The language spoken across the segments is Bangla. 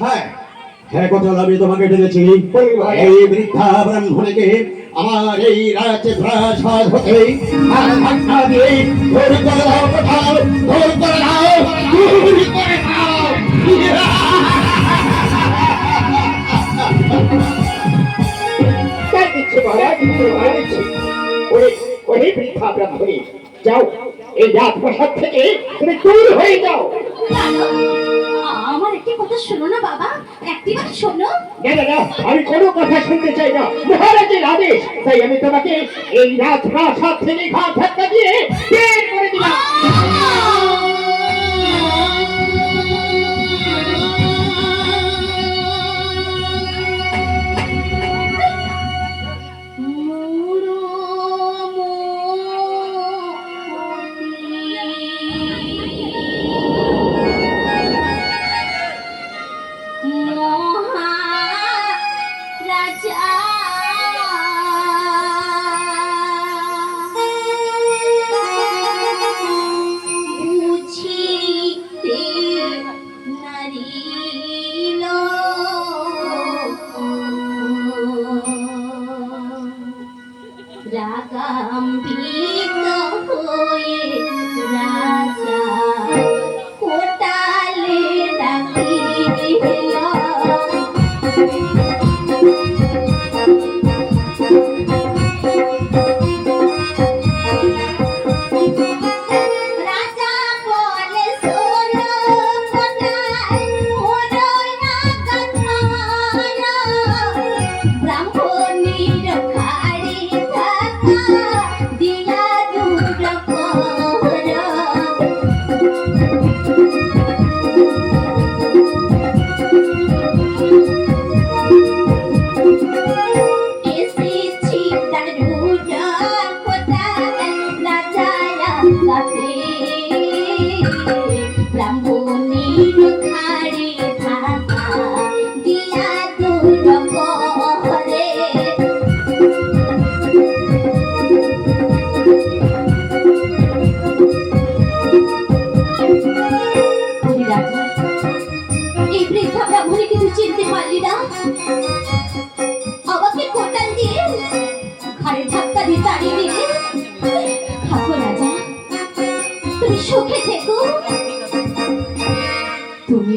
হ্যাঁ। হ্যাঁ কথা আমি তোমাকে ডেকেছি। এই বৃদ্ধা ব্রাহ্মণকে আমার এই রাজ্যে প্রাসাদ হতে আর ব্রাহ্মণী, যাও, এই রাজপ্রাসাদ থেকে তুমি দূর হয়ে যাও। একটিবার শোনো। না না না আমি কোনো কথা শুনতে চাই না। মহারাজের আদেশ। তাই আমি তোমাকে এই রাজপ্রাসাদ থেকে ঘাট ধাক্কা দিয়ে বের করে দিলাম।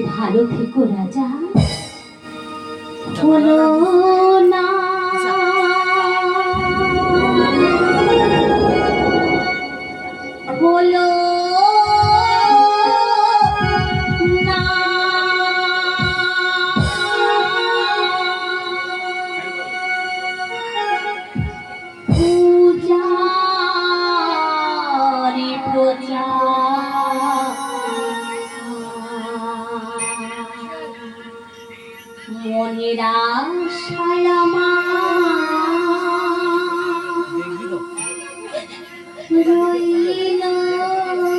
ভালো থেকো রাজা। বলো না। 黒いの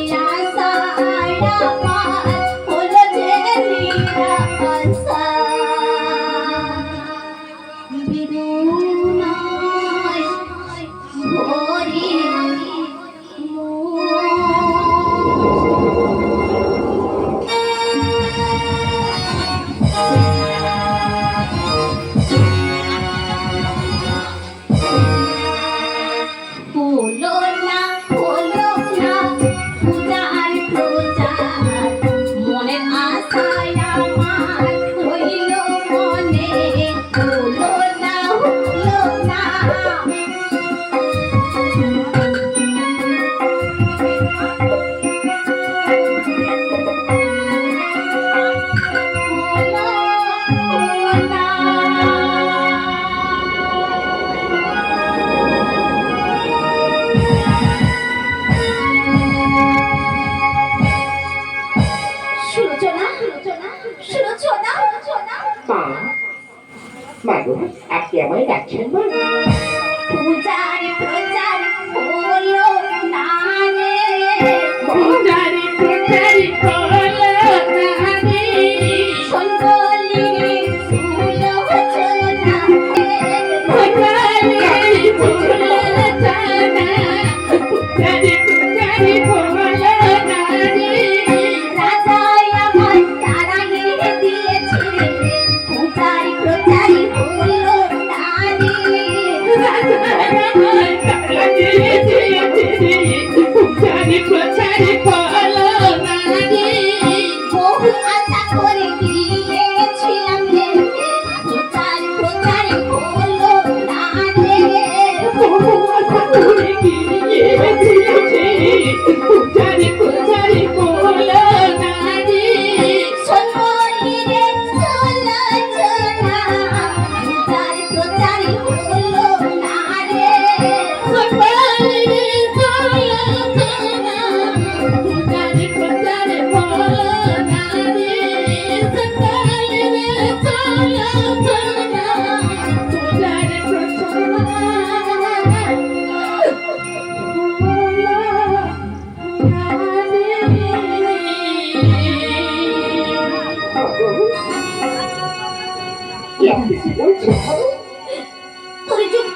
সুলোচনা সুলোচনা সুলোচনা সুলোচনা। মা মা গো আপনি আমায় ডাকছেন মা পূজার প্রচার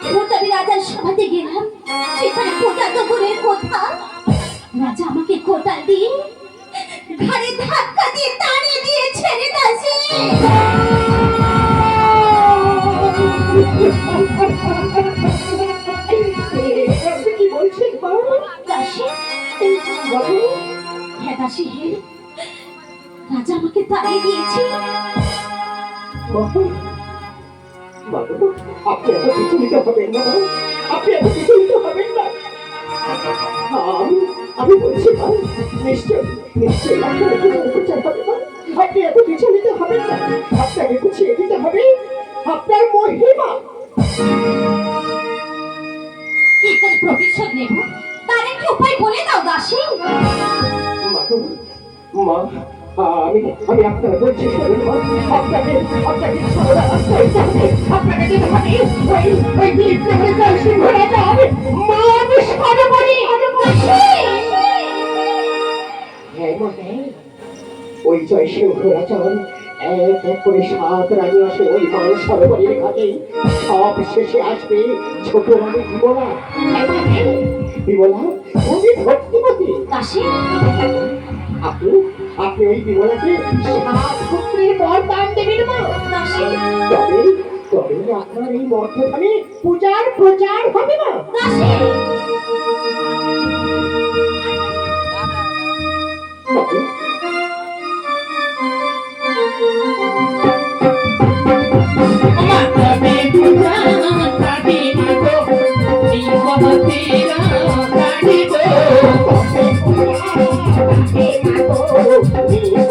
দেবতাবি রাজার সভাতে গেলাম। সেখানে কোটা তো দূরের কথা রাজা আমাকে কোটা দিয়ে ঘাড়ে ধাক্কা দিয়ে তাড়িয়ে দিয়েছে রে দাসী কি বলছেন মা দাসী হ্যাঁ দাসী হে রাজা আমাকে তাড়িয়ে দিয়েছে। বাবু, বাবু, আপনি এত বিচলিত হবেন না। আপনি এত বিচলিত হবেন না। আমি আমি বলছি নিশ্চয় আপনার হবে না। আপনি এত বিচলিত হবেন না। আপনাকে গুছিয়ে দিতে হবে আপনার মহিমা। কি করে প্রতিশোধ নেব। তার একটি উপায় বলে দাও দাসী। মা আমি আমি বলছি আপনাকে আপনাকে। আপনাকে যেতে ওই ওই ওই জয় সিংহ রাজার এক এক করে সাত রানী আসে ওই মানুষ সরবরির ঘাটে সব শেষে আসবে ছোট রানী বিমলা। বিমলা তুমি ভক্তিমতী দাসী আপনি আপনি ওই বিমলাকে সাত পুত্রের বর দান দেবেন মা তবে তবে আপনার এই মর্থখানে পূজার প্রচার হবে না। দাসী দাসী